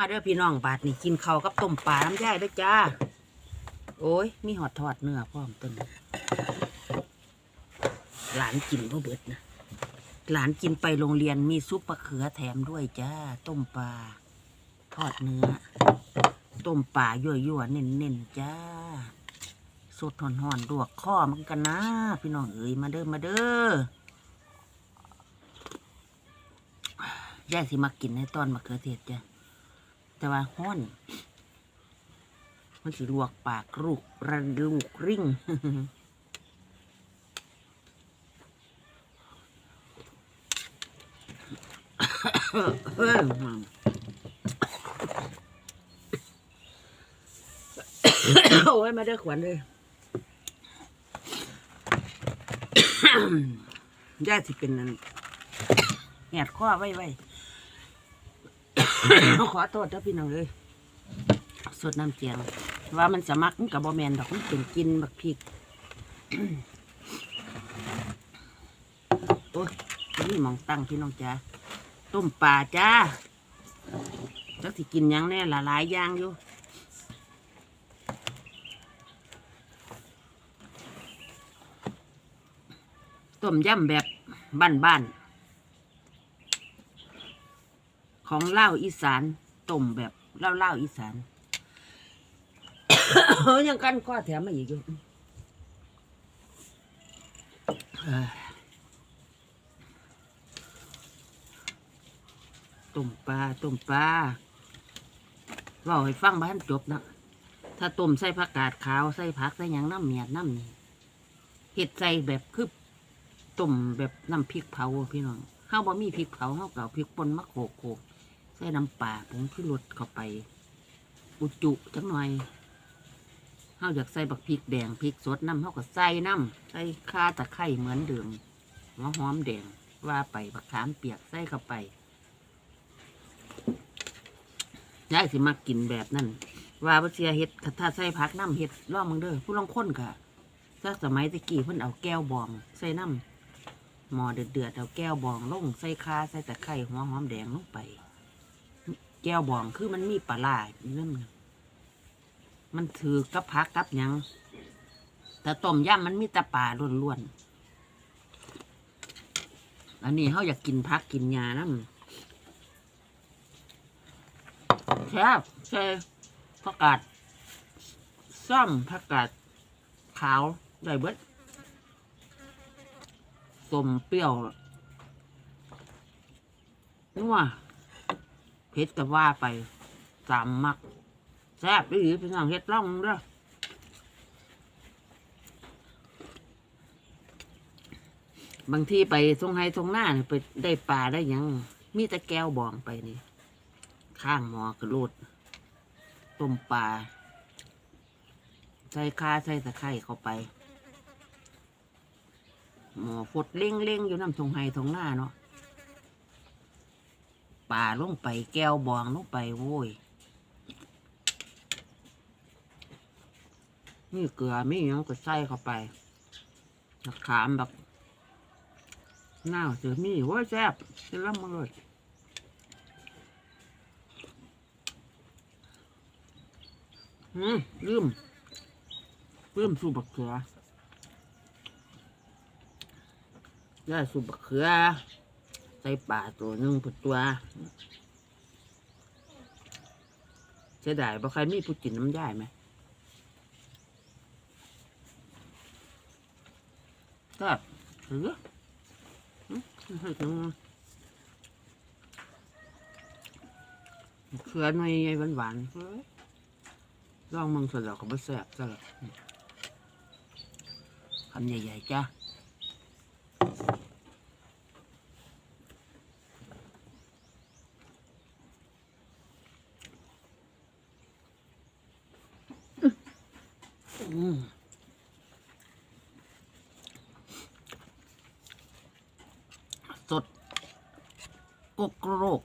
มาเด้อพี่น้องบาดนี่กินข้าวกับต้มปลาน้ำย่ายเด้อจ้า โอ้ย มีหอดทอดเนื้อพร้อมต้นหลานกินก็เบิดนะ หลานกินไปโรงเรียนมีซุปมะเขือแถมด้วยจ้า ต้มปลา ทอดเนื้อ ต้มปลายั่วๆเน้นๆจ้าสดห่อนๆลวกข้อมันกันนะ พี่น้องเอ๋ยมาเด้อมาเด้อย่สิมากินในตอนมะเขือเทศจ้ะ แต่ว่าห้อน มันสิลวกปากลูกระลูกริ่งโอ้ยมาเด้ขวัญเลยย่าสิเป็นนั่นแหดข้อไว้ไว้ ขอโทษเด้อพี่น้องเลยสดน้ำเจียง ว่ามันสมักมันกับบอแมนดอกมันเป็นกินบักพริกโอ้ยนี่มองตั้งพี่น้องจ้าต้มปลาจ้าจักสิกินยังแน่ละหลายอย่างอยู่ต้มยำแบบบ้านๆ ของเล่าอีสานต้มแบบเล่าเล่าอีสานยังกันข้อแถมมาอีกอยู่ต้มปลาต้มปลาว่าให้ฟังบ้านจบนะถ้าต้มใส่ผักกาดขาวใส่ผักใส่ยังน้ำเมียดน้ำนี่เห็ดใส่แบบคือต้มแบบน้ำพริกเผาพี่น้องข้าวบ่มีพริกเผาข้าวเก่าพริกป่นมะโขกโขก ใส่น้ำปลาผงที่รสเข้าไปอุจุจังหน่อยข้าวอยากใส่บักพริกแดงพริกสดน้ำข้าวก็ใส่น้ำใส่ข่าตะไคร้เหมือนเดิมหัวหอมแดงว่าไปบักขามเปียกใส่เข้าไปยายสิมากินแบบนั้นว่าบ่เสียเฮ็ดถ้าใส่ผักน้ำเฮ็ดล่องมึงเด้อผู้ลองค้นค่ะถ้าสมัยตะกี้เพิ่นเอาแก้วบอง ใส่น้ำหม้อเดือดๆเอาแก้วบองลงใส่คาใส่ตะไคร้หัวหอมแดงลงไป แก้วบองคือมันมีปลาร้าอยู่นั่นน่ะมันถือกับผักกับยัง แต่ต้มยำมันมีแต่ปลาล้วนๆอันนี้เขาอยากกินผักกินหญ้าน้ำแซ่บใช่ผักกาดซ่อมผักกาดขาวได้เบิดส้มเปรี้ยวนัว เผ็ดก็ว่าไปสามมักแซ่บดีเป็นอย่างเฮ็ดล่องเด้อบางทีไปทรงไฮทรงหน้านี่ไปได้ปลาได้หยัง มีแต่แก้วบองไปนี่ ข้างหมอกระโลดต้มปลาใส่คาใส่ตะไคร้เข้าไป หมอฟดเล่งเล่งๆอยู่น้ำทรงไฮทรงหน้าเนาะ ปลาลงไปแก้วบองลงไปโว้ยนี่เกลือไม่ยังก็ใส่เข้าไปมะขามแบบน่าวเสือมีว่าแซ่บจะรับมาเลยอืมลืมลืมสูบบักเขือได้สูบบักเขือ ส่ป่าตัวหนึ่งผุดตัวเสียดายบ่ใครมีผู้กินน้ำย่ายไหมก็หรือเฮ็ดจังเขือหน่อยใหญ่หวานๆเฮ้ยลองมึงสลับกับแซ่บซะละคำใหญ่ๆจ้ะ สดกกโรก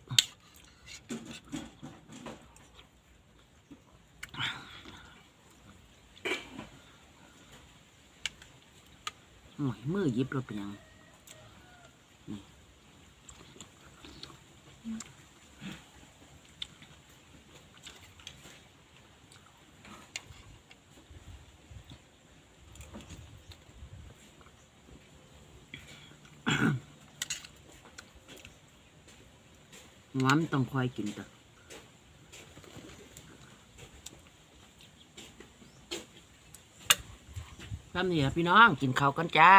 โอ้ยมือยิบเราเป็นยังนี่ หัวมันต้องคอยกินต่อทำนี่พี่น้องกินข้าวกันจ้า